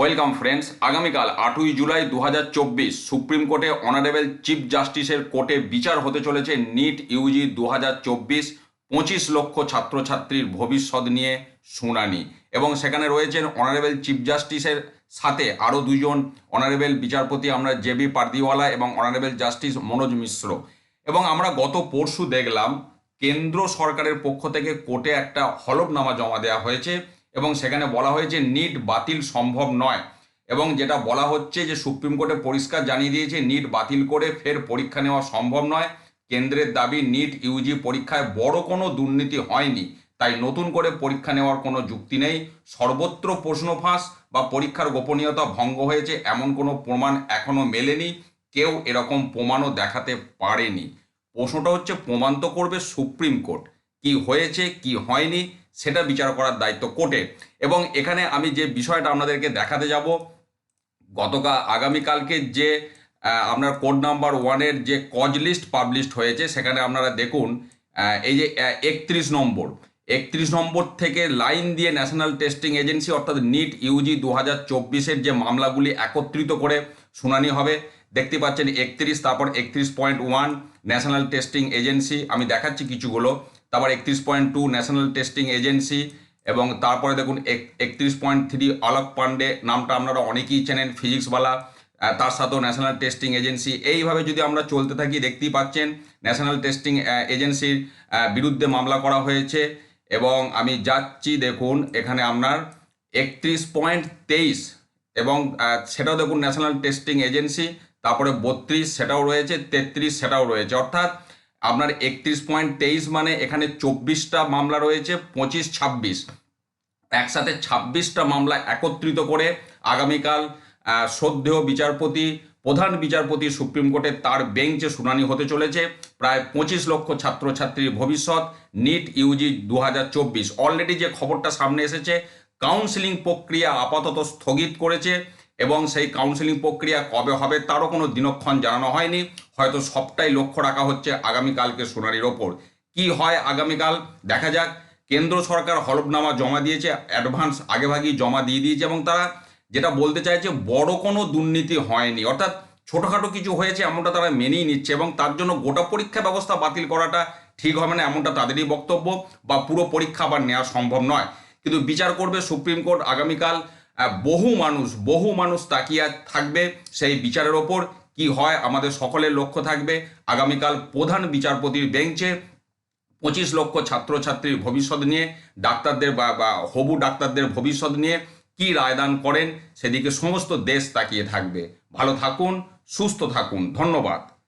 Welcome friends, আগামীকাল আটই জুলাই দু হাজার চব্বিশ সুপ্রিম কোর্টে অনারেবল চিফ জাস্টিসের কোর্টে বিচার হতে চলেছে নিট ইউজি দু হাজার পঁচিশ লক্ষ ছাত্রছাত্রীর ভবিষ্যৎ নিয়ে শুনানি। এবং সেখানে রয়েছেন অনারেবল চিফ জাস্টিসের সাথে আরও দুজন অনারেবল বিচারপতি আমরা জেবি পার্দিওয়ালা এবং অনারেবল জাস্টিস মনোজ মিশ্র। এবং আমরা গত পরশু দেখলাম, কেন্দ্র সরকারের পক্ষ থেকে কোর্টে একটা হলফনামা জমা দেওয়া হয়েছে। এবং সেখানে বলা হয়েছে নিট বাতিল সম্ভব নয়। এবং যেটা বলা হচ্ছে যে সুপ্রিম কোর্টে পরিষ্কার জানিয়ে দিয়েছে, নিট বাতিল করে ফের পরীক্ষা নেওয়া সম্ভব নয়। কেন্দ্রের দাবি, নিট ইউজি পরীক্ষায় বড় কোনো দুর্নীতি হয়নি। তাই নতুন করে পরীক্ষা নেওয়ার কোনো যুক্তি নেই। সর্বত্র প্রশ্ন ফাঁস বা পরীক্ষার গোপনীয়তা ভঙ্গ হয়েছে এমন কোনো প্রমাণ এখনও মেলেনি। কেউ এরকম প্রমাণও দেখাতে পারেনি। প্রশ্নটা হচ্ছে, প্রমাণ তো করবে সুপ্রিম কোর্ট। কি হয়েছে, কি হয়নি? সেটা বিচার করার দায়িত্ব কোর্টের এবং এখানে আমি যে বিষয়টা আপনাদেরকে দেখাতে যাব গতকাল আগামীকালকে যে আপনার কোড নাম্বার ওয়ানের যে কজ লিস্ট পাবলিশড হয়েছে, সেখানে আপনারা দেখুন এই যে একত্রিশ নম্বর। একত্রিশ নম্বর থেকে লাইন দিয়ে ন্যাশনাল টেস্টিং এজেন্সি, অর্থাৎ নিট ইউজি দু হাজার চব্বিশের যে মামলাগুলি একত্রিত করে শুনানি হবে। দেখতে পাচ্ছেন একত্রিশ, তারপর একত্রিশ point one national testing agency. আমি দেখাচ্ছি কিছুগুলো। তারপর একত্রিশ point two national testing agency এবং তারপরে দেখুন একত্রিশ পয়েন্ট থ্রি অলক পান্ডে, নামটা আপনারা অনেকেই চেনেন, ফিজিক্সওয়ালা তার সাথেও ন্যাশনাল টেস্টিং এজেন্সি এইভাবে যদি আমরা চলতে থাকি, দেখতেই পাচ্ছেন ন্যাশনাল টেস্টিং এজেন্সির বিরুদ্ধে মামলা করা হয়েছে এবং আমি যাচ্ছি দেখুন, এখানে আপনার একত্রিশ পয়েন্ট তেইশ এবং সেটাও দেখুন ন্যাশনাল টেস্টিং এজেন্সি তারপরে বত্রিশ সেটাও রয়েছে, তেত্রিশ সেটাও রয়েছে। অর্থাৎ আপনার একত্রিশ পয়েন্ট তেইশ মানে এখানে চব্বিশটা মামলা রয়েছে, পঁচিশ, ছাব্বিশ। একসাথে ছাব্বিশটা মামলা একত্রিত করে আগামীকাল শ্রদ্ধেয় বিচারপতি, প্রধান বিচারপতি সুপ্রিম কোর্টে তার বেঞ্চে শুনানি হতে চলেছে। প্রায় পঁচিশ লক্ষ ছাত্রছাত্রীর ভবিষ্যৎ, নিট ইউজি দু হাজার চব্বিশ। অলরেডি যে খবরটা সামনে এসেছে কাউন্সিলিং প্রক্রিয়া আপাতত স্থগিত করেছে এবং সেই কাউন্সিলিং প্রক্রিয়া কবে হবে তারও কোনো দিনক্ষণ জানানো হয়নি। হয়তো সবটাই লক্ষ্য রাখা হচ্ছে আগামীকালকে সোনারির ওপর। কি হয় আগামীকাল? দেখা যাক। কেন্দ্র সরকার হলফনামা জমা দিয়েছে, অ্যাডভান্স আগেভাগেই জমা দিয়ে দিয়েছে এবং তারা যেটা বলতে চাইছে, বড় কোনো দুর্নীতি হয়নি। অর্থাৎ ছোটোখাটো কিছু হয়েছে এমনটা তারা মেনেই নিচ্ছে এবং তার জন্য গোটা পরীক্ষা ব্যবস্থা বাতিল করাটা ঠিক হবে না এমনটা তাদেরই বক্তব্য বা পুরো পরীক্ষা আবার নেওয়া সম্ভব নয়। কিন্তু বিচার করবে সুপ্রিম কোর্ট আগামীকাল। বহু মানুষ বহু মানুষ তাকিয়ে থাকবে সেই বিচারের ওপর। কি হয়? আমাদের সকলের লক্ষ্য থাকবে। আগামীকাল প্রধান বিচারপতির বেঞ্চে পঁচিশ লক্ষ ছাত্রছাত্রীর ভবিষ্যৎ নিয়ে, ডাক্তারদের বা বা, হবু ডাক্তারদের ভবিষ্যৎ নিয়ে কি রায়দান করেন, সেদিকে সমস্ত দেশ তাকিয়ে থাকবে। ভালো থাকুন, সুস্থ থাকুন। ধন্যবাদ।